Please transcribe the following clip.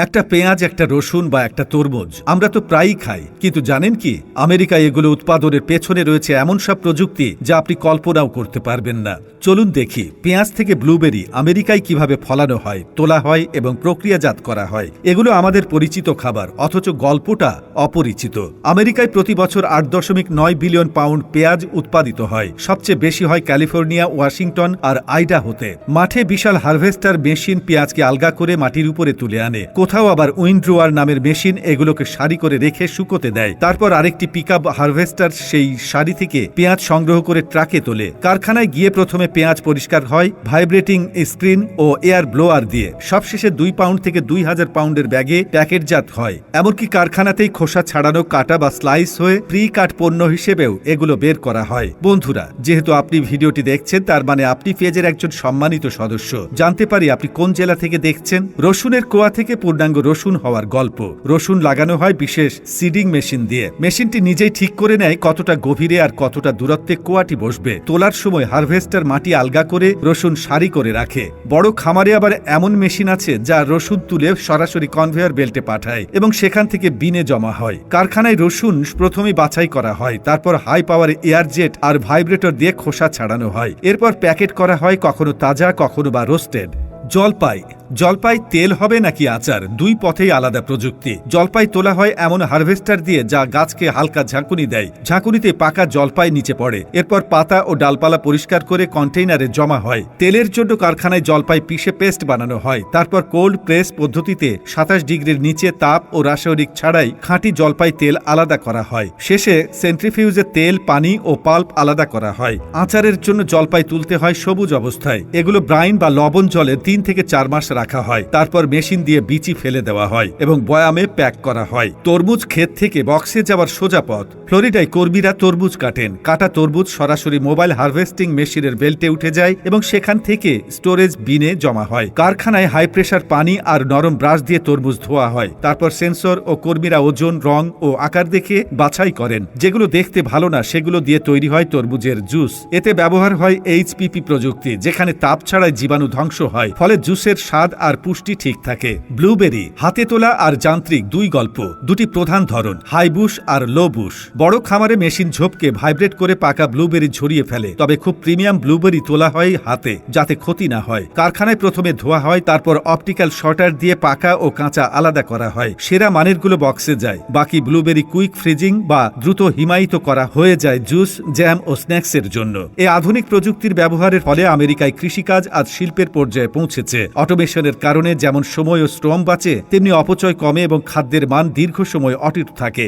একটা পেঁয়াজ, একটা রসুন বা একটা তরমুজ। আমরা তো প্রায়ই খাই। কিন্তু জানেন কি? আমেরিকায় এগুলো উৎপাদনের পেছনে রয়েছে এমন সব প্রযুক্তি যা আপনি কল্পনাও করতে পারবেন না। চলুন দেখি, পেঁয়াজ থেকে ব্লুবেরি আমেরিকায় কীভাবে ফলানো হয়, তোলা হয় এবং প্রক্রিয়াজাত করা হয়। এগুলো আমাদের পরিচিত খাবার, অথচ গল্পটা অপরিচিত। আমেরিকায় প্রতি বছর আট দশমিক নয় বিলিয়ন পাউন্ড পেঁয়াজ উৎপাদিত হয়। সবচেয়ে বেশি হয় ক্যালিফোর্নিয়া, ওয়াশিংটন আর আইডা হতে মাঠে বিশাল হারভেস্টার মেশিন পেঁয়াজকে আলগা করে মাটির উপরে তুলে আনে। কোথাও আবার উইন্ড্রোয়ার নামের মেশিন এগুলোকে সারি করে রেখে শুকোতে দেয়। তারপর আরেকটি পিকআপ হারভেস্টার সেই সারি থেকে পেঁয়াজ সংগ্রহ করে ট্রাকে তোলে। কারখানায় গিয়ে প্রথমে পেঁয়াজ পরিষ্কার হয়, ভাইব্রেটিং স্ক্রিন ও এয়ার ব্লোয়ার দিয়ে। সবশেষে দুই পাউন্ড থেকে দুই হাজার পাউন্ডের ব্যাগে প্যাকেটজাত হয়। এমনকি কারখানাতেই খোসা ছাড়ানো কাটা বা স্লাইস হয়ে প্রি কাট পণ্য হিসেবেও এগুলো বের করা হয়। বন্ধুরা, যেহেতু আপনি ভিডিওটি দেখছেন, তার মানে আপনি পেজের একজন সম্মানিত সদস্য। জানতে পারি আপনি কোন জেলা থেকে দেখছেন? রসুনের কোয়া থেকে পূর্ণাঙ্গ রসুন হওয়ার গল্প। রসুন লাগানো হয় বিশেষ সিডিং মেশিন দিয়ে। মেশিনটি নিজেই ঠিক করে নেয় কতটা গভীরে আর কতটা দূরত্বে কোয়াটি বসবে। তোলার সময় হারভেস্টার মাটি আলগা করে রসুন সারি করে রাখে। বড় খামারে আবার এমন মেশিন আছে যা রসুন তুলে সরাসরি কনভেয়ার বেল্টে পাঠায় এবং সেখান থেকে বিনে জমা হয়। কারখানায় রসুন প্রথমে বাছাই করা হয়, তারপর হাই পাওয়ার এয়ার জেট আর ভাইব্রেটর দিয়ে খোসা ছাড়ানো হয়। এরপর প্যাকেট করা হয় কখনো তাজা, কখনো বা রোস্টেড। জলপাই জলপাই তেল হবে নাকি আচার? দুই পথেই আলাদা প্রযুক্তি। জলপাই তোলা হয় এমন হারভেস্টার দিয়ে যা গাছকে হালকা ঝাঁকুনি দেয়। ঝাঁকুনিতে পাকা জলপাই নিচে পড়ে। এরপর পাতা ও ডালপালা পরিষ্কার করে কন্টেইনারে জমা হয়। তেলের জন্য কারখানায় জলপাই পিষে পেস্ট বানানো হয়। তারপর কোল্ড প্রেস পদ্ধতিতে সাতাশ ডিগ্রির নিচে তাপ ও রাসায়নিক ছাড়াই খাঁটি জলপাই তেল আলাদা করা হয়। শেষে সেন্ট্রিফিউজে তেল, পানি ও পাল্প আলাদা করা হয়। আচারের জন্য জলপাই তুলতে হয় সবুজ অবস্থায়। এগুলো ব্রাইন বা লবণ জলে তিন থেকে চার মাস রাখা হয়। তারপর মেশিন দিয়ে বিচি ফেলে দেওয়া হয় এবং বয়ামে প্যাক করা হয়। তরমুজ ক্ষেত থেকে বক্সে যাওয়ার সোজা পথ। ফ্লোরিডায় কর্মীরা তরমুজ কাটেন। কাটা তরমুজ সরাসরি মোবাইল হারভেস্টিং মেশিনের বেল্টে উঠে যায় এবং সেখান থেকে স্টোরেজ বিনে জমা হয়। কারখানায় হাই প্রেশার পানি আর নরম ব্রাশ দিয়ে তরমুজ ধোয়া হয়। তারপর সেন্সর ও কর্মীরা ওজন, রং ও আকার দেখে বাছাই করেন। যেগুলো দেখতে ভালো না, সেগুলো দিয়ে তৈরি হয় তরমুজের জুস। এতে ব্যবহার হয় এইচপিপি প্রযুক্তি, যেখানে তাপ ছাড়াই জীবাণু ধ্বংস হয়। ফলে জুসের স্বাদ আর পুষ্টি ঠিক থাকে। ব্লুবেরি, হাতে তোলা আর যান্ত্রিক দুই গল্প, দুটি প্রধান ধরন হাই বুশ আর লো বুশ বড় খামারে মেশিন ঝোপকে ভাইব্রেট করে পাকা ব্লুবেরি ঝরিয়ে ফেলে, তবে খুব প্রিমিয়াম ব্লুবেরি তোলা হয় হাতে, যাতে ক্ষতি না হয়। কারখানায় প্রথমে ধোয়া হয়, তারপর অপটিক্যাল শর্টার দিয়ে পাকা ও কাঁচা আলাদা করা হয়। সেরা মানেরগুলো বক্সে যায়। বাকি ব্লুবেরি কুইক ফ্রিজিং বা দ্রুত হিমায়িত করা হয়ে যায় জুস, জ্যাম ও স্ন্যাক্সের জন্য। এই আধুনিক প্রযুক্তির ব্যবহারের ফলে আমেরিকায় কৃষিকাজ আজ শিল্পের পর্যায়ে পৌঁছেছে। অটোমেশনের কারণে যেমন সময় ও শ্রম বাঁচে, তেমনি অপচয় কমে এবং খাদ্যের মান দীর্ঘ সময় অটুট থাকে।